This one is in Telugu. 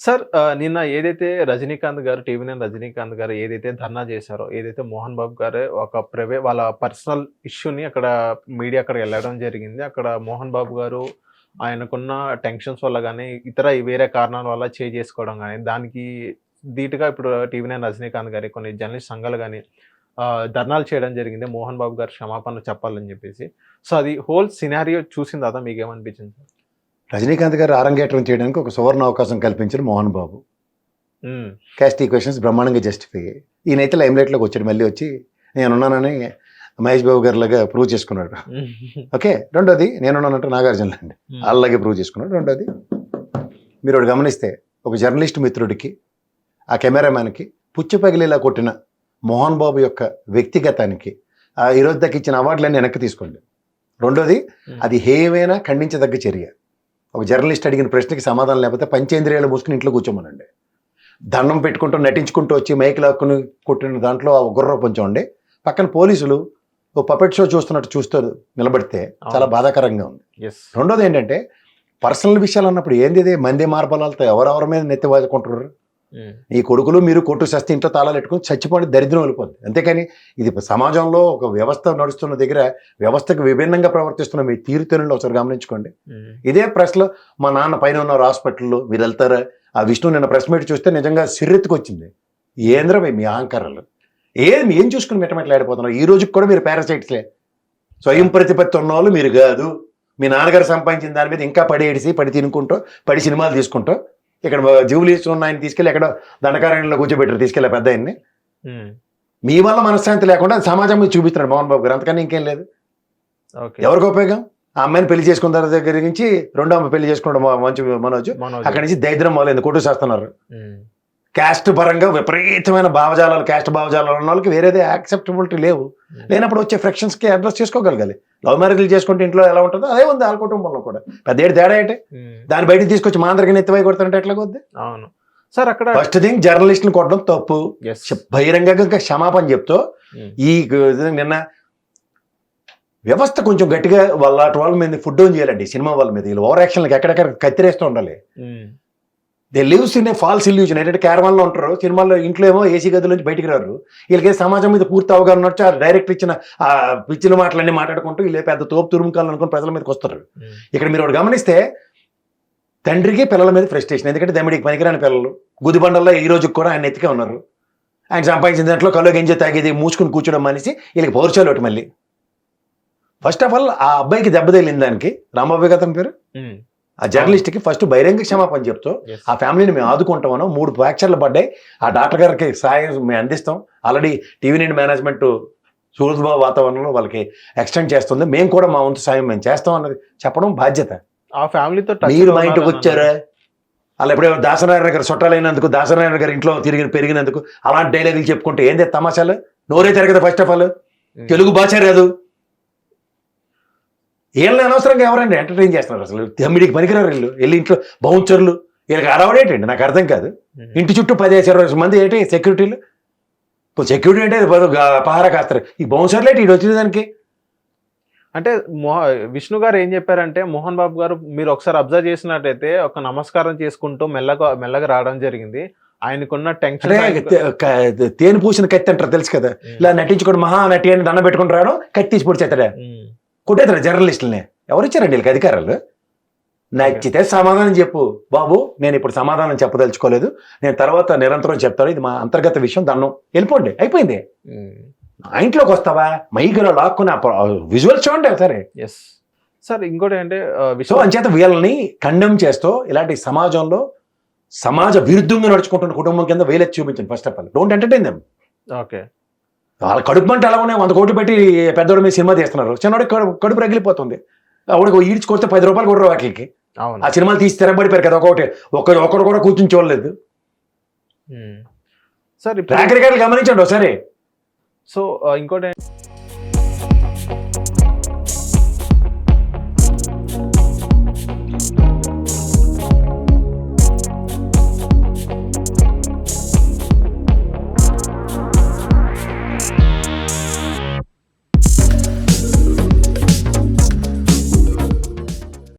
సార్ నిన్న ఏదైతే రజనీకాంత్ గారు టీవీ నైన్ రజనీకాంత్ గారు ఏదైతే ధర్నా చేశారో ఏదైతే మోహన్ బాబు గారు ఒక ప్రైవే వాళ్ళ పర్సనల్ ఇష్యూని అక్కడ మీడియా అక్కడ వెళ్ళడం జరిగింది. అక్కడ మోహన్ బాబు గారు ఆయనకున్న టెన్షన్స్ వల్ల కానీ ఇతర వేరే కారణాల వల్ల చే చేసుకోవడం కానీ దానికి ధీటుగా ఇప్పుడు టీవీ నైన్ రజనీకాంత్ గారి కొన్ని జర్నలిస్ట్ సంఘాలు కానీ ధర్నాలు చేయడం జరిగింది. మోహన్ బాబు గారు క్షమాపణ చెప్పాలని చెప్పేసి. సో అది హోల్ సినారియో చూసిన తర్వాత మీకు ఏమనిపించింది సార్? రజనీకాంత్ గారు ఆరంగేట్రం చేయడానికి ఒక సువర్ణ అవకాశం కల్పించిన మోహన్ బాబు. క్యాస్ట్ ఈక్వేషన్స్ బ్రహ్మాండంగా జస్టిఫై అయ్యాయి ఈయనైతే లైమ్లైట్లోకి వచ్చాడు మళ్ళీ వచ్చి నేనున్నానని మహేష్ బాబు గారి లాగా ప్రూవ్ చేసుకున్నాడు. ఓకే రెండోది నేనున్నానంటే నాగార్జున అండి అలాగే ప్రూవ్ చేసుకున్నాడు. రెండోది మీరు ఒకటి గమనిస్తే ఒక జర్నలిస్ట్ మిత్రుడికి ఆ కెమెరామ్యాన్కి పుచ్చి పగిలేలా కొట్టిన మోహన్ బాబు యొక్క వ్యక్తిగతానికి ఆ ఈరోజు దాకా ఇచ్చిన అవార్డులన్నీ వెనక్కి తీసుకోండి. రెండోది అది హేయమైన ఖండించదగ్గ చర్య. ఒక జర్నలిస్ట్ అడిగిన ప్రశ్నకి సమాధానం లేకపోతే పంచేంద్రియాలు మూసుకుని ఇంట్లో కూర్చోమనండి. దండం పెట్టుకుంటూ నటించుకుంటూ వచ్చి మైక్ లాక్కుని కొట్టిన దాంట్లో ఆ గుర్ర కొంచెం ఉండి పక్కన పోలీసులు ఓ పపెట్ షో చూస్తున్నట్టు చూస్తూ నిలబడితే చాలా బాధాకరంగా ఉంది. రెండోది ఏంటంటే పర్సనల్ విషయాలు అన్నప్పుడు ఏంది ఇది? మంది మార్బలాలతో ఎవరెవరి మీద నెత్తి వాదుకుంటున్నారు? ఈ కొడుకులు మీరు కొట్టు సస్తే ఇంట్లో తాళాలు పెట్టుకుని చచ్చిపోండి దరిద్రం వెళ్ళిపోద్ది. అంతేకాని ఇది సమాజంలో ఒక వ్యవస్థ నడుస్తున్న దగ్గర వ్యవస్థకు విభిన్నంగా ప్రవర్తిస్తున్న మీ తీరుతెనులు ఒకసారి గమనించుకోండి. ఇదే ప్రెస్లో మా నాన్న పైన ఉన్నారు హాస్పిటల్లో మీరు వెళ్తారా? ఆ విష్ణు నిన్న ప్రెస్ మీట్ చూస్తే నిజంగా సిర్రెత్తుకొచ్చింది. ఏంద్ర మీ అహంకారాలు? ఏం ఏం చూసుకుని మిట్టమెట్లాడిపోతున్నారు ఈ రోజుకి కూడా మీరు పారాసైట్స్లే. స్వయం ప్రతిపత్తి ఉన్న వాళ్ళు మీరు కాదు. మీ నాన్నగారు సంపాదించిన దాని మీద ఇంకా పడి ఏడిసి పడి తినుకుంటూ పడి సినిమాలు తీసుకుంటూ ఇక్కడ జూబ్లీస్ ఉన్న ఆయన తీసుకెళ్ళి ఎక్కడ దండకారణ్యంలో కూర్చోబెట్టారు తీసుకెళ్ళి పెద్ద ఆయన్ని. మీ వల్ల మనశ్శాంతి లేకుండా సమాజం మీద చూపిస్తున్నాడు మోహన్ బాబు గారు. అంతకన్నా ఇంకేం లేదు. ఎవరికి ఉపయోగం? ఆ అమ్మాయిని పెళ్ళి చేసుకున్న తర్వాత దగ్గర నుంచి రెండో అమ్మాయి పెళ్ళి చేసుకున్నాడు మంచి మనోజ్. అక్కడి నుంచి దరిద్రం మొదలైంది కొట్టు చేస్తున్నారు. క్యాస్ట్ పరంగా విపరీతమైన భావజాలాలు క్యాస్ట్ భావజాలాలు ఉన్న వాళ్ళకి వేరేదే యాక్సెప్టబిలిటీ లేవు. లేనప్పుడు వచ్చే ఫ్రిక్షన్స్కి అడ్రస్ చేసుకోగలగాలి. లవ్ మ్యారేజ్లు చేసుకుంటే ఇంట్లో ఎలా ఉంటుందో అదే ఉంది వాళ్ళ కుటుంబంలో కూడా. పెద్ద ఏడు తేడా ఏంటి? దాన్ని బయటికి తీసుకొచ్చి మాందరికి నెత్తివై కొడుతుంటే ఎట్లా కొద్ది అవును. సార్ అక్కడ ఫస్ట్ థింగ్ జర్నలిస్ట్ని కొట్టడం తప్పు. బహిరంగంగా క్షమాపణ చెప్తూ ఈ నిన్న వ్యవస్థ కొంచెం గట్టిగా వాళ్ళ వాళ్ళ మీద ఫుడ్ ఆన్ చేయాలండి. సినిమా వాళ్ళ మీద. వీళ్ళు ఓవర్ యాక్షన్కి ఎక్కడెక్కడ కత్తిరేస్తూ ఉండాలి. They lives in a false illusion ఏంటంటే క్యారవాన్లో ఉంటారు. సినిమాల్లో ఇంట్లో ఏమో ఏసీ గదిలో నుంచి బయటికి రారు. వీళ్ళకి సమాజం మీద పూర్తి అవగాహన ఉన్నట్టు ఆ డైరెక్టర్ ఇచ్చిన ఆ పిచ్చిన మాటలన్నీ మాట్లాడుకుంటూ వీళ్ళు పెద్ద తోపు తురుముకాలను అనుకుని ప్రజల మీదకి వస్తారు. ఉమ్, ఇక్కడ మీరు ఒకటి గమనిస్తే తండ్రికి పిల్లల మీద ఫ్రస్ట్రేషన్ ఎందుకంటే దమ్మిడికి పనికిరాని పిల్లలు. గుదిబండల్లో ఈ రోజుకి కూడా ఆయన ఎత్తికే ఉన్నారు. ఆయన సంపాదించిన దాంట్లో కళ్ళు గంజి తాగేది మూసుకుని కూర్చోడం మనిషి వీళ్ళకి పౌరుషాలు ఒకటి మళ్ళీ. ఫస్ట్ ఆఫ్ ఆల్ ఆ అబ్బాయికి దెబ్బ తగిలిన దానికి రాంబాబు గారు అతని పేరు ఆ జర్నలిస్ట్కి ఫస్ట్ బహిరంగ క్షమాపణ చెప్తూ. ఆ ఫ్యామిలీని మేము ఆదుకుంటామనో మూడు ఫ్రాక్చర్లు పడ్డాయి ఆ డాక్టర్ గారికి సాయం మేము అందిస్తాం. ఆల్రెడీ టీవీ నుండి మేనేజ్మెంట్ సూరజ్బాబు వాతావరణంలో వాళ్ళకి ఎక్స్టెండ్ చేస్తుంది. మేము కూడా మా వంతు సాయం మేము చేస్తాం అన్నది చెప్పడం బాధ్యత. ఆ ఫ్యామిలీతో మీరు మా ఇంటికి వచ్చారా? అలా ఎప్పుడో దాసనారాయణ గారు చుట్టాలైనందుకు దాసనారాయణ గారి ఇంట్లో తిరిగి పెరిగినందుకు అలాంటి డైలాగులు చెప్పుకుంటే ఏందే తమాషాలు? నోరే తిరగదు ఫస్ట్ ఆఫ్ ఆల్ తెలుగు భాష రాదు. వీళ్ళని అనవసరంగా ఎవరండి ఎంటర్టైన్ చేస్తున్నారు అసలు? తమ్మిడికి పనికిరారు వీళ్ళు. వెళ్ళి ఇంట్లో బౌన్సర్లు. వీళ్ళకి అలవాడేటండి నాకు అర్థం కాదు. ఇంటి చుట్టూ పదిహేను ఇరవై మంది ఏంటి? సెక్యూరిటీలు ఇప్పుడు సెక్యూరిటీ అంటే పహారా కాస్తారు. ఈ బౌన్సర్లు ఏంటి? ఇటు వచ్చిన దానికి? అంటే మోహ విష్ణు గారు ఏం చెప్పారంటే మోహన్ బాబు గారు మీరు ఒకసారి అబ్జర్వ్ చేసినట్టయితే ఒక నమస్కారం చేసుకుంటూ మెల్లగా మెల్లగా రావడం జరిగింది. ఆయనకున్న టెన్షన్ తేనె పూసిన కత్తి అంటారు తెలుసు కదా. ఇలా నటించుకోండి మహా నటి అని దండ పెట్టుకుని రావడం కత్తి తీసి పొడిచేస్తాడా. కొట్టేస్తాడు జర్నలిస్టులని. ఎవరు ఇచ్చారండి వీళ్ళకి అధికారాలు? నచ్చితే సమాధానం చెప్పు. బాబు నేను ఇప్పుడు సమాధానం చెప్పదలుచుకోలేదు. నేను తర్వాత నిరంతరం చెప్తాను. ఇది మా అంతర్గత విషయం. దండం వెళ్ళిపోండి. అయిపోయింది. నా ఇంట్లోకి వస్తావా? మైకులో లాక్కుని విజువల్ చూడండి సరే ఎస్ సార్ ఇంకోటి అంటే సో అంచేత వీళ్ళని కండెమ్ చేస్తూ ఇలాంటి సమాజంలో సమాజ విరుద్ధంగా నడుచుకుంటున్న కుటుంబం కింద వేలెత్తి చూపించండి first of all don't entertain them okay వాళ్ళ కడుపు మంట ఎలా ఉన్నాయి? వంద కోట్లు పెట్టి పెద్దోడి మీద సినిమా తీస్తున్నారు. చిన్నోడికి కడుపు రగిలిపోతుంది. ఆవిడకి ఈడ్చి కొడితే పది రూపాయలు కొడరు వాటికి అవును. ఆ సినిమాలు తీసి తిరగబడిపోయారు కదా ఒకటి. ఒక్కరు ఒకరు కూడా కూర్చుని చూడలేదు. సార్ రికార్డులు గమనించండి ఒకసారి. సో ఇంకోటి